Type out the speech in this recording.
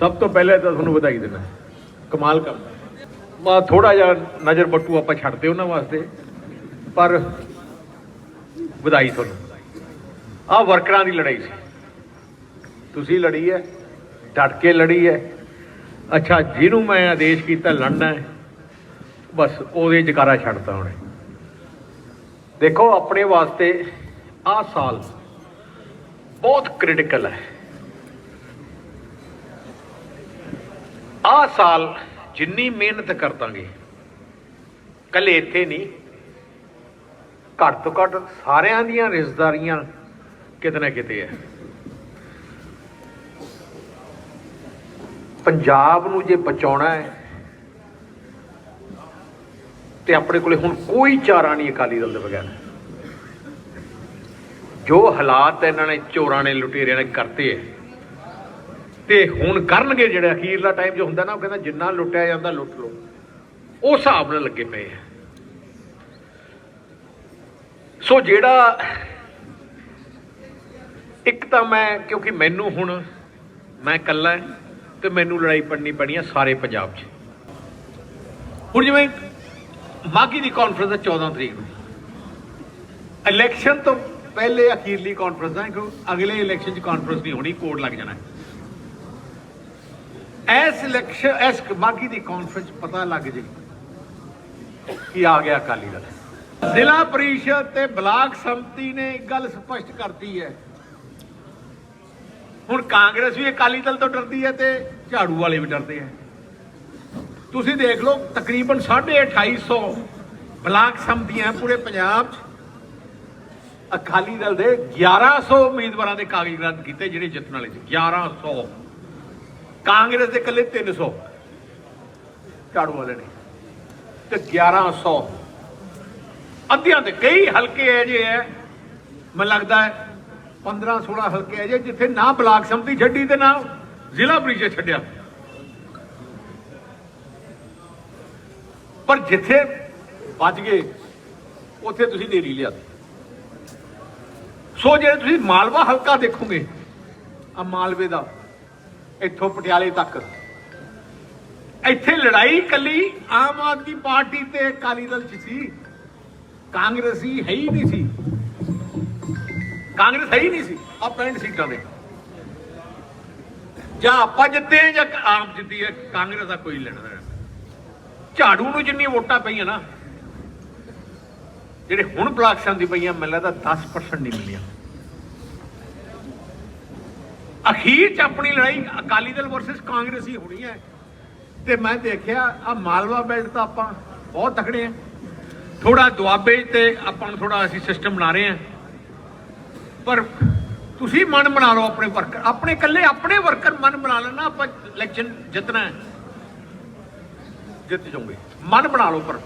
ਸਭ ਤੋਂ ਪਹਿਲੇ ਤਾਂ ਤੁਹਾਨੂੰ ਵਧਾਈ ਦੇਣਾ ਕਮਾਲ ਕੰਮ। ਮਾ ਥੋੜਾ ਜਿਹਾ ਨਜ਼ਰ ਬੱਟੂ ਆਪਾਂ ਛੱਡਦੇ ਉਹਨਾਂ ਵਾਸਤੇ। ਪਰ ਵਧਾਈ ਤੁਹਾਨੂੰ। ਆਹ ਵਰਕਰਾਂ ਦੀ ਲੜਾਈ ਸੀ। ਤੁਸੀਂ ਲੜੀ ਹੈ, ਡਟ ਕੇ ਲੜੀ ਹੈ। ਅੱਛਾ, ਜਿਹਨੂੰ ਮੈਂ ਆਦੇਸ਼ ਕੀਤਾ ਲੜਨਾ ਹੈ, ਬਸ ਉਹਦੇ ਜਕਾਰਾ ਛੱਡਤਾ ਉਹਨੇ। ਦੇਖੋ, ਆਪਣੇ ਵਾਸਤੇ ਆਹ ਸਾਲ ਬਹੁਤ ਕ੍ਰਿਟੀਕਲ ਹੈ। ਆਹ ਸਾਲ ਜਿੰਨੀ ਮਿਹਨਤ ਕਰ ਦਾਂਗੇ ਕੱਲੇ ਇੱਥੇ ਨਹੀਂ, ਘੱਟ ਤੋਂ ਘੱਟ ਸਾਰਿਆਂ ਦੀਆਂ ਰਿਸ਼ਤੇਦਾਰੀਆਂ ਕਿਤੇ ਨਾ ਕਿਤੇ ਹੈ। ਪੰਜਾਬ ਨੂੰ ਜੇ ਬਚਾਉਣਾ ਹੈ, ਤੇ ਆਪਣੇ ਕੋਲੇ ਹੁਣ ਕੋਈ ਚਾਰਾ ਨਹੀਂ ਅਕਾਲੀ ਦਲ ਦੇ ਬਗੈਰ। ਜੋ ਹਾਲਾਤ ਇਹਨਾਂ ਨੇ, ਚੋਰਾਂ ਨੇ, ਲੁਟੇਰਿਆਂ ਨੇ ਕਰਤੇ ਹੈ ਤੇ ਹੁਣ ਕਰਨਗੇ ਜਿਹੜਾ ਅਖੀਰਲਾ ਟਾਈਮ ਜੋ ਹੁੰਦਾ ਨਾ, ਉਹ ਕਹਿੰਦਾ ਜਿੰਨਾ ਲੁੱਟਿਆ ਜਾਂਦਾ ਲੁੱਟ ਲਓ। ਉਹ ਹਿਸਾਬ ਨਾਲ ਲੱਗੇ ਪਏ ਆ। ਸੋ ਜਿਹੜਾ ਇੱਕ ਤਾਂ ਮੈਂ, ਕਿਉਂਕਿ ਮੈਨੂੰ ਹੁਣ ਮੈਂ ਇਕੱਲਾ ਹਾਂ ਤੇ ਮੈਨੂੰ ਲੜਾਈ ਪੜਨੀ ਪੈਣੀ ਆ ਸਾਰੇ ਪੰਜਾਬ 'ਚ। ਹੁਣ ਜਿਵੇਂ ਮਾਗੀ ਦੀ ਕਾਨਫਰੰਸ ਹੈ 14 ਤਰੀਕ ਨੂੰ। ਇਲੈਕਸ਼ਨ ਤੋਂ ਪਹਿਲੇ ਅਖੀਰਲੀ ਕਾਨਫਰੰਸ ਹੈ ਕਿਉਂਕਿ ਅਗਲੇ ਇਲੈਕਸ਼ਨ 'ਚ ਕਾਨਫਰੰਸ ਨਹੀਂ ਹੋਣੀ, ਕੋਡ ਲੱਗ ਜਾਣਾ। ਐਸ ਇਲੈਕਸ਼ਨ ਐਸ ਮਾਗੀ ਦੀ ਕਾਨਫਰੰਸ ਪਤਾ ਲੱਗ ਜੇ ਕੀ ਆ ਗਿਆ ਅਕਾਲੀ ਦਲ। ਜ਼ਿਲ੍ਹਾ ਪਰਿਸ਼ਦ ਤੇ ਬਲਾਕ ਸੰਮਤੀ ਨੇ ਇੱਕ ਗੱਲ ਸਪਸ਼ਟ ਕਰਤੀ ਹੈ। ਹੁਣ ਕਾਂਗਰਸ ਵੀ ਅਕਾਲੀ ਦਲ ਤੋਂ ਡਰਦੀ ਹੈ ਤੇ ਝਾੜੂ ਵਾਲੇ ਵੀ ਡਰਦੇ ਹੈ। ਤੁਸੀਂ ਦੇਖ ਲਓ, ਤਕਰੀਬਨ 250 ਬਲਾਕ ਸੰਮਤੀਆਂ ਪੂਰੇ ਪੰਜਾਬ 'ਚ। ਅਕਾਲੀ ਦਲ ਦੇ 1100 ਉਮੀਦਵਾਰਾਂ ਦੇ ਕਾਗਜ਼ ਰੱਦ ਕੀਤੇ, ਜਿਹੜੇ ਜਿੱਤਣ ਵਾਲੇ ਸੀ। 1100 ਕਾਂਗਰਸ ਦੇ ਇਕੱਲੇ 300 ਝਾੜੂ ਵਾਲੇ ਨੇ। ਤੇ 1100 ਅੱਧਿਆਂ ਦੇ ਕਈ ਹਲਕੇ ਐ ਜੇ ਹੈ ਮੈਨੂੰ ਲੱਗਦਾ ਹੈ 15 16 ਹਲਕੇ ਐ ਜੇ ਜਿੱਥੇ ਨਾ ਬਲਾਕ ਸੰਮਤੀ ਛੱਡੀ ਤੇ ਨਾ ਜ਼ਿਲ੍ਹਾ ਪਰਿਸ਼ਦ ਛੱਡਿਆ। ਪਰ ਜਿੱਥੇ ਵੱਜ ਗਏ, ਉੱਥੇ ਤੁਸੀਂ ਦੇਰੀ ਲਿਆ। ਸੋ ਜੇ ਤੁਸੀਂ ਮਾਲਵਾ ਹਲਕਾ ਦੇਖੋਗੇ ਆ ਮਾਲਵੇ ਦਾ ਇੱਥੋਂ ਪਟਿਆਲੇ ਤੱਕ। ਇੱਥੇ ਲੜਾਈ ਕੱਲੀ ਆਮ ਆਦਮੀ ਪਾਰਟੀ ਤੇ ਅਕਾਲੀ ਦਲ ਚ ਸੀ। ਕਾਂਗਰਸੀ ਹੈ ਹੀ ਨਹੀਂ ਸੀ। ਕਾਂਗਰਸ ਹੈ ਹੀ ਨਹੀਂ ਸੀ, ਆ 65 ਸੀਟਾਂ ਦੇ। ਜਾਂ ਆਪਾਂ ਜਿੱਤੇ ਜਾਂ ਆਪ ਜਿੱਤੀ ਹੈ ਕਾਂਗਰਸ ਦਾ ਕੋਈ ਲੜਦਾ ਝਾੜੂ ਨੂੰ ਜਿੰਨੀ ਵੋਟਾਂ ਪਈਆਂ ਨਾ, ਜਿਹੜੇ ਹੁਣ ਬਲਾਕ ਸੰਮਤੀ ਪਈਆਂ, ਮੈਨੂੰ ਲੱਗਦਾ 10% ਨਹੀਂ ਮਿਲੀਆਂ। ਅਖੀਰ ਚ ਆਪਣੀ ਲੜਾਈ ਅਕਾਲੀ ਦਲ ਵਰਸਸ ਕਾਂਗਰਸ ਹੀ ਹੋਣੀ ਹੈ। ਤੇ ਮੈਂ ਦੇਖਿਆ ਆ ਮਾਲਵਾ ਬੈਲਟ ਤਾਂ ਆਪਾਂ ਬਹੁਤ ਤਕੜੇ ਆ ਥੋੜਾ ਦੁਆਬੇ 'ਚ ਤੇ ਆਪਾਂ ਨੂੰ ਥੋੜਾ ਅਸੀਂ ਸਿਸਟਮ ਬਣਾ ਰਹੇ ਆ ਪਰ ਤੁਸੀਂ ਮਨ ਬਣਾ ਲਓ ਆਪਣੇ ਵਰਕਰ ਆਪਣੇ ਇਕੱਲੇ ਆਪਣੇ ਵਰਕਰ ਮਨ ਬਣਾ ਲੈਣਾ, ਆਪਾਂ ਇਲੈਕਸ਼ਨ ਜਿੱਤਣਾ ਹੈ। ਜਿੱਤ ਜਾਓਗੇ। ਮਨ ਬਣਾ ਲਓ ਪਰ।